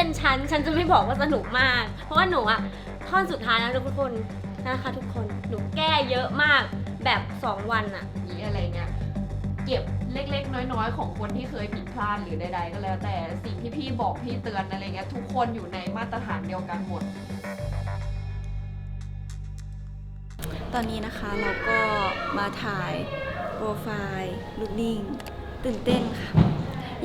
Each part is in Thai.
เป็นฉันฉันจะไม่บอกว่าสนุกมาก เพราะว่าหนูอะท่อนสุดท้ายนะทุกคนนะคะทุกคนหนูแก้เยอะมากแบบ 2 วันอะนี้อะไรเงี้ยเก็บเล็กๆ น้อยๆ ของคนที่เคยผิดพลาดหรือใดๆ ก็แล้ว แต่สิ่งที่พี่บอกพี่เตือนอะไรเงี้ยทุกคนอยู่ในมาตรฐานเดียวกันหมด ตอนนี้นะคะเราก็มาถ่ายโปรไฟล์ลูกนิ่ง ตื่นเต้นค่ะ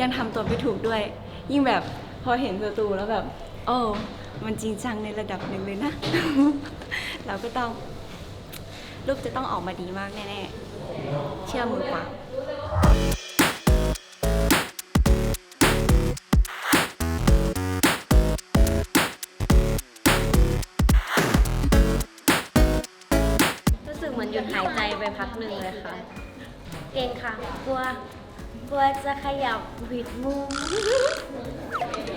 ยังทำตัวไม่ถูกด้วย ยิ่งแบบ พอเห็นสตูแล้วแบบโอ้มันจริงจังในระดับหนึ่งเลยนะ เราก็ต้อง รูปจะต้องออกมาดีมากแน่ๆ เชื่อมือกว่ารู้สึกเหมือนหยุดหายใจไปพักหนึ่งเลยค่ะเก่งค่ะกลัว กลัวจะขยับผิดมุม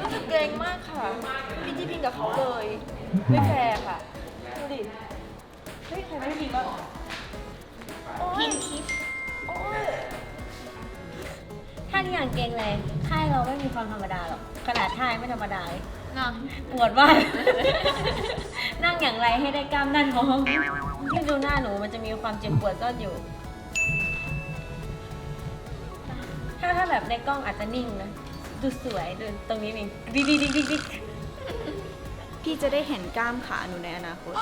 รู้สึกเกรงมากค่ะ พี่ที่พิงกับเขาเลย ไม่แฟร์ค่ะ ดูดิ เฮ้ย ใครไม่พิงบ้างพิงคิดโอ้ยท่าที่อย่างเก่งเลย ค่ายเราไม่มีความธรรมดาหรอกขนาดท่ายไม่ธรรมดาเลยปวดมาก นั่งอย่างไรให้ได้กล้ามด้านท้องที่ดูหน้าหนูมันจะมีความเจ็บปวดซ่อนอยู่าถ้าแบบในกล้องอาจจะนิ่งนะ ดูสวยดูตรงนี้นี่ดิดิดิดิดิพี่จะได้เห็นกล้ามขาหนูในอนาคต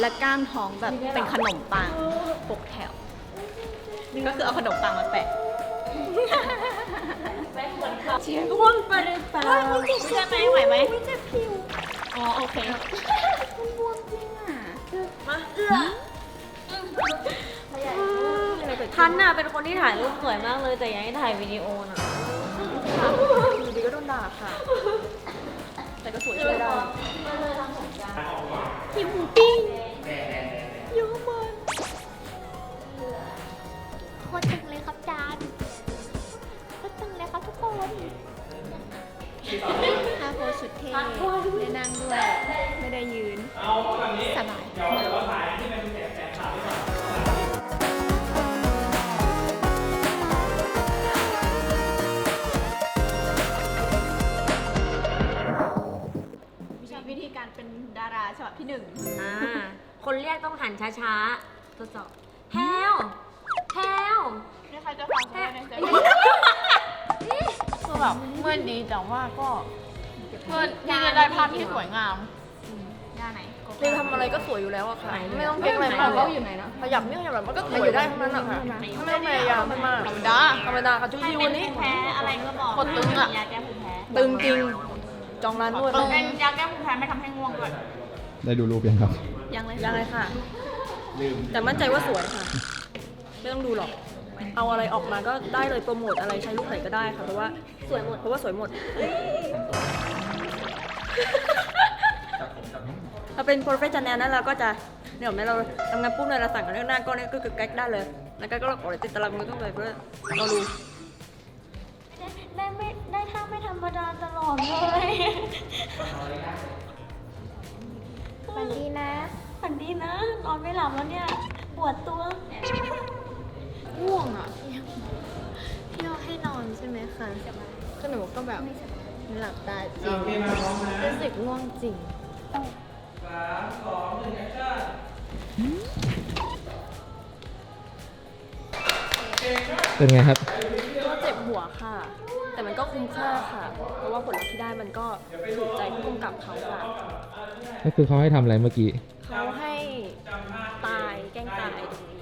และกล้ามท้องแบบเป็นขนมปังปกแถว ก็คือเอาขนมปังมาแปะร่วงไปหรือเปล่าใช่ไหมไหวไหมเจ็บผิวอ๋อโอเคมันบวมจริงอะมาเอื้อ ทันน่ะเป็นคนที่ถ่ายรูปสวยมากเลย แต่ยังให้ถ่ายวิดีโอน่ะอยู่ดีก็โดนด่าค่ะ แต่ก็สวยช่วยได้ผิวหมูปิ้งเยอะมากโคตรตึงเลยครับจานโคตรตึงเลยครับทุกคนท่าโพสสุดเท่ได้นั่งด้วย คนเรียกต้องหันช้าๆทดสอบแพลวแพลวนี่ใครจะฟังใช่ไหมในใจคือแบบเมื่อดีแต่ว่าก็เมื่อที่จะได้ภาพที่สวยงามย่าไหนคือทำอะไรก็สวยอยู่แล้วอะค่ะ ไม่ต้องเก่งอะไรมากเขาอยู่ไหนนะขยับนี่ขยับแบบมันก็สวยได้ทั้งนั้นอะค่ะไม่ต้องพยายามมากธรรมดาธรรมดาค่ะชิวๆวันนี้แพ้อะไรก็บอกกดตึงอะยาแก้ภูมิแพ้ตึงจริงจองร้านนวดเป็นยาแก้ภูมิแพ้ไม่ทำให้ง่วงด้วย ได้ดูรูปยังครับ ยังเลยยังไงค่ะ แต่มั่นใจว่าสวยค่ะ ไม่ต้องดูหรอก เอาอะไรออกมาก็ได้เลยโปรโมทอะไรใช้รูปไหนก็ได้ค่ะ เพราะว่าสวยหมด เพราะว่าสวยหมดถ้าเป็นโปรเฟชชั่นแนลนั้นเราก็จะเดี๋ยวแม่เราทำงานปุ๊บเนี่ยเราสั่งกันหน้าก็เนี่ยก็คือแก๊กได้เลย แล้วก็เราขอติดตารางมันก็ต้องไปเพื่อเราดูได้ไม่ได้ท่าไม่ธรรมดาตลอดเลย ฝันดีนะฝันดีนะ นอนไม่หลับแล้วเนี่ย ปวดตัวง่วงอะพี่เอาให้นอนใช่ไหมคะก็หนูก็แบบหลับตาจริงรู้สึกง่วงจริงเป็นไงครับก็เจ็บหัวค่ะ แต่มันก็คุ้มค่าค่ะ เพราะว่าผลลัพธ์ที่ได้มันก็ถูกใจผู้กำกับเขาค่ะ ก็คือเขาให้ทำอะไรเมื่อกี้ เขาให้ตายแกล้งตายตรงนี้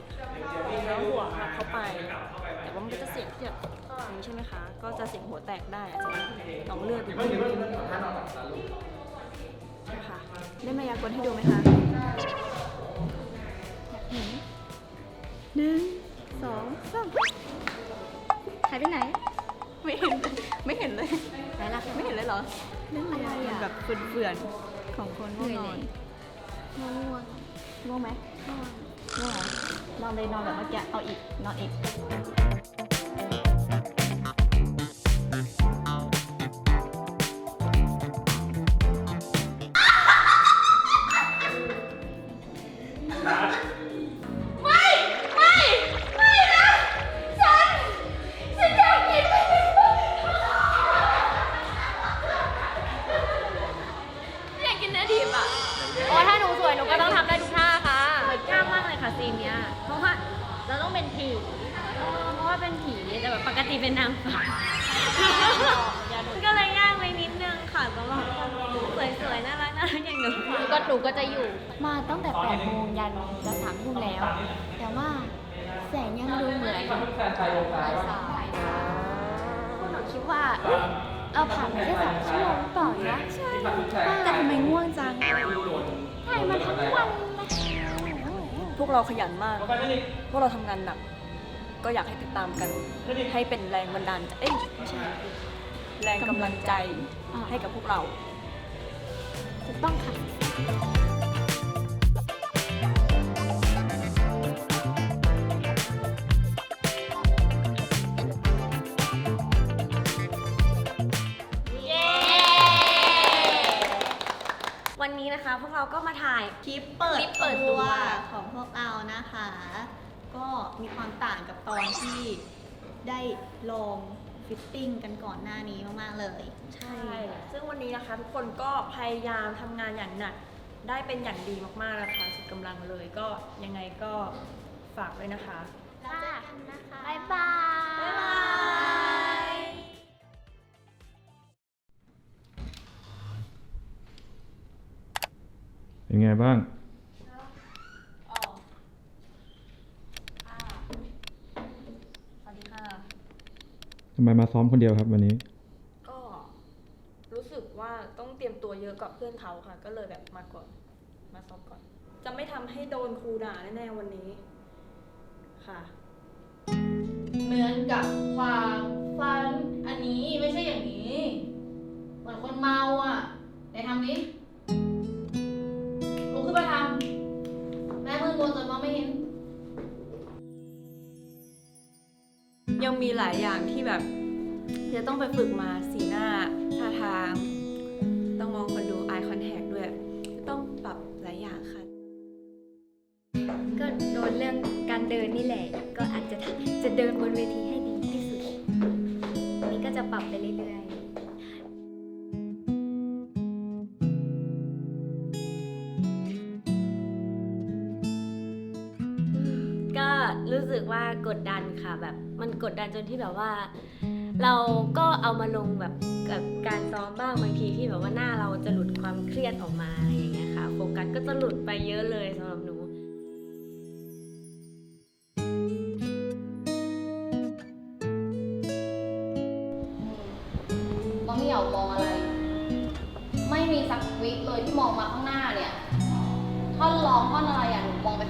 แล้วหัวหักเข้าไป แต่ว่ามันก็จะเสียงที่แบบอย่างนี้ใช่ไหมคะ ก็จะเสียงหัวแตกได้อาจจะหนองเลือดอยู่ใช่ค่ะได้มายากลให้ดูไหมคะหนึ่งสองสามหายไปไหน ไม่เห็นเลยไม่เห็นเลยไหนล่ะไม่เห็นเลยเหรอ นั่นอะไรมันอะแบบเฟื่อนๆของคนเหง่วนื่งอยนอนง่วงง่วงไหมง่วงง่วงเหรอนอนเลยนอนแบบเมื่อกี้เอาอีกนอนอีก หนูก็จะอยู่ มาตั้งแต่8โมงยันจะสามทุ่มแล้ว แต่ว่าแสงยังดูเหมือนสายพวกหนูคิดว่าเอ๊ะเราผ่านไปแค่สองชั่วโมงหรือเปล่านะใช่แต่ทำไมง่วงจังใช่มันทั้งวันเลยพวกเราขยันมาก พวกเราทำงานหนัก ก็อยากให้ติดตามกัน ให้เป็นแรงบันดาลใจเอ้ยไม่ใช่แรงกำลังใจให้กับพวกเราถูกต้องค่ะ วันนี้นะคะพวกเราก็มาถ่าย คลิปเปิดคลิปเปิดตัวของพวกเรานะคะ ก็มีความต่างกับตอนที่ได้ลอง ฟิตติ้งกันก่อนหน้านี้มากๆเลย ใช่ซึ่งวันนี้นะคะทุกคนก็พยายามทำงานอย่างหนัก ได้เป็นอย่างดีมากๆนะคะสุดกำลังเลยก็ยังไงก็ฝากด้วยนะคะ ค่ะบ๊ายบาย บ๊ายบายเป็นไงบ้าง สวัสดีค่ะ ทำ ไมมาซ้อมคนเดียวครับวันนี้ ก็รู้สึกว่าต้องเตรียมตัวเยอะกับเพื่อนเขาค่ะ ก็เลยแบบมาก่อนมาซ้อมก่อน จะไม่ทำให้โดนครูด่าแน่ๆวันนี้ค่ะ เหมือนกับความฝันอันนี้ไม่ใช่อย่างนี้ เหมือนคนเมาอะไหนทำดิ ยังมีหลายอย่างที่แบบจะต้องไปฝึกมาสีหน้าท่าทาง ต้องมองคนดู eye contact ด้วย ต้องปรับหลายอย่างค่ะ ก็โดนเรื่องการเดินนี่แหละ ก็อาจจะจะเดินบนเวทีให้ รู้สึกว่ากดดันค่ะแบบมันกดดันจนที่แบบว่า เราก็เอามาลงแบบกับการซ้อมบ้างบางทีที่แบบว่าหน้าเราจะหลุดความเครียดออกมาอะไรอย่างเงี้ยค่ะโฟกัสก็จะหลุดไปเยอะเลยสำหรับหนูมองไม่อยากมองอะไร ไม่มีสักวิเลยที่มองมาข้างหน้าเนี่ยท่อนร้องท่อนอะไรอะหนูมองไป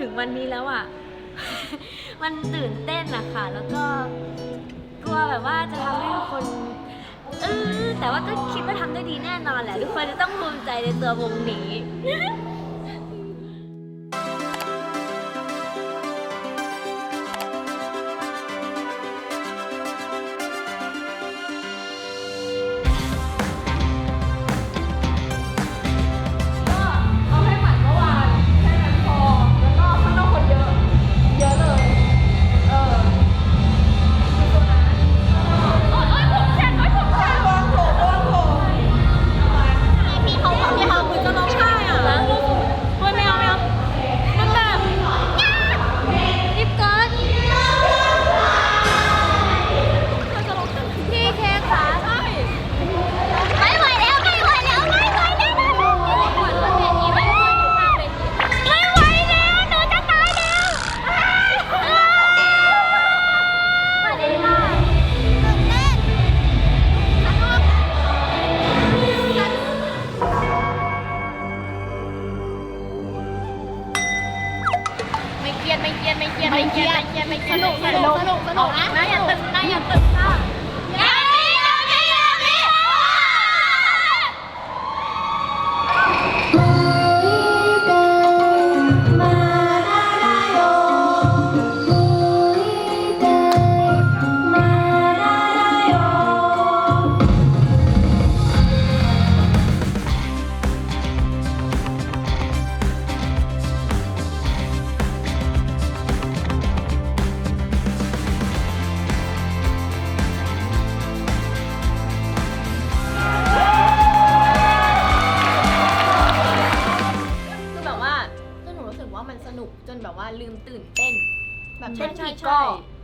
ถึงวันนี้แล้วอะ มันตื่นเต้นอะค่ะ แล้วก็กลัวแบบว่าจะทำให้ทุกคนเออแต่ว่าก็คิดว่าทำได้ดีแน่นอนแหละ ทุกคนจะต้องภูมิใจในตัววงนี้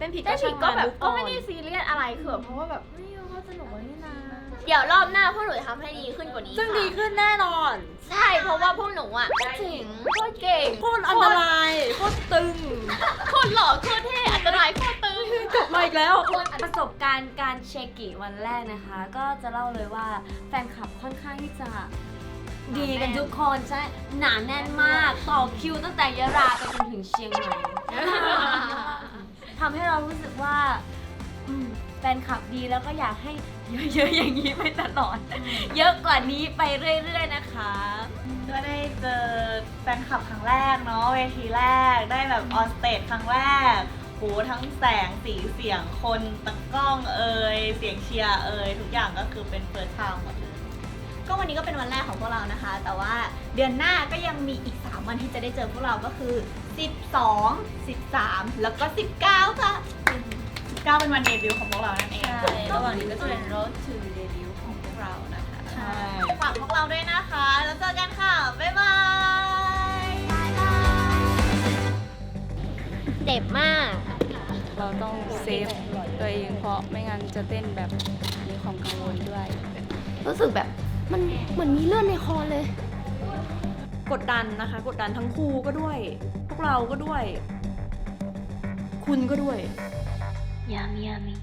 นผิดเต้นผิดก็แบบช่างมันก็ไม่ได้ซีเรียสอะไรคือแบบเพราะว่าแบบเฮ้ยเขาสนุกกว่านี่นะเดี๋ยวรอบหน้าพวกหนูจะทำให้ดีขึ้นกว่านี้ซึ่งค่ะดีขึ้นแน่นอนใช่เพราะว่าพวกหนูอะจริงโคตรเก่งโคตรอันตรายโคตรตึงโคตรหล่อโคตรเท่อันตรายโคตรตึง จบมาอีกแล้ว ประสบการณ์การเชกิวันแรกนะคะ ก็จะเล่าเลยว่าแฟนคลับค่อนข้างที่จะดีกันทุกคนใช่หนาแน่นมาก ต่อคิวตั้งแต่ยะลาไปจนถึงเชียงใหม่ ทำให้เรารู้สึกว่าอืมแฟนคลับดีแล้วก็อยากให้เยอะๆอย่างนี้ไปตลอด เยอะกว่านี้ไปเรื่อยๆนะคะ ก็ได้เจอแฟนคลับครั้งแรกเนาะเวทีแรกได้แบบออนสเตจครั้งแรกโหทั้งแสงสีเสียงคนตะกล้องเอ่ยเสียงเชียร์เอ่ยทุกอย่างก็คือเป็นเฟิร์สไทม์หมดเลยก็วันนี้ก็เป็นวันแรกของพวกเรานะคะ แต่ว่าเดือนหน้าก็ยังมีอีก 3 วันที่จะได้เจอพวกเราก็คือ 12 13 แล้วก็ 19 ค่ะ 19 เป็นวันเดบิวต์ของพวกเรานั่นเอง ใช่ระหว่างนี้ก็จะเป็น road to debut ของพวกเรานะคะใช่ ฝากพวกเราด้วยนะคะ แล้วเจอกันค่ะ บ๊ายบาย เจ็บมาก เราต้องเซฟตัวเองเพราะไม่งั้นจะเต้นแบบมีความกังวลด้วย รู้สึกแบบมันเหมือนมีเลือดในคอเลย กดดันนะคะ กดดันทั้งครูก็ด้วยพ วกเราก็ด้วย คุณก็ด้วย ยามิยามิ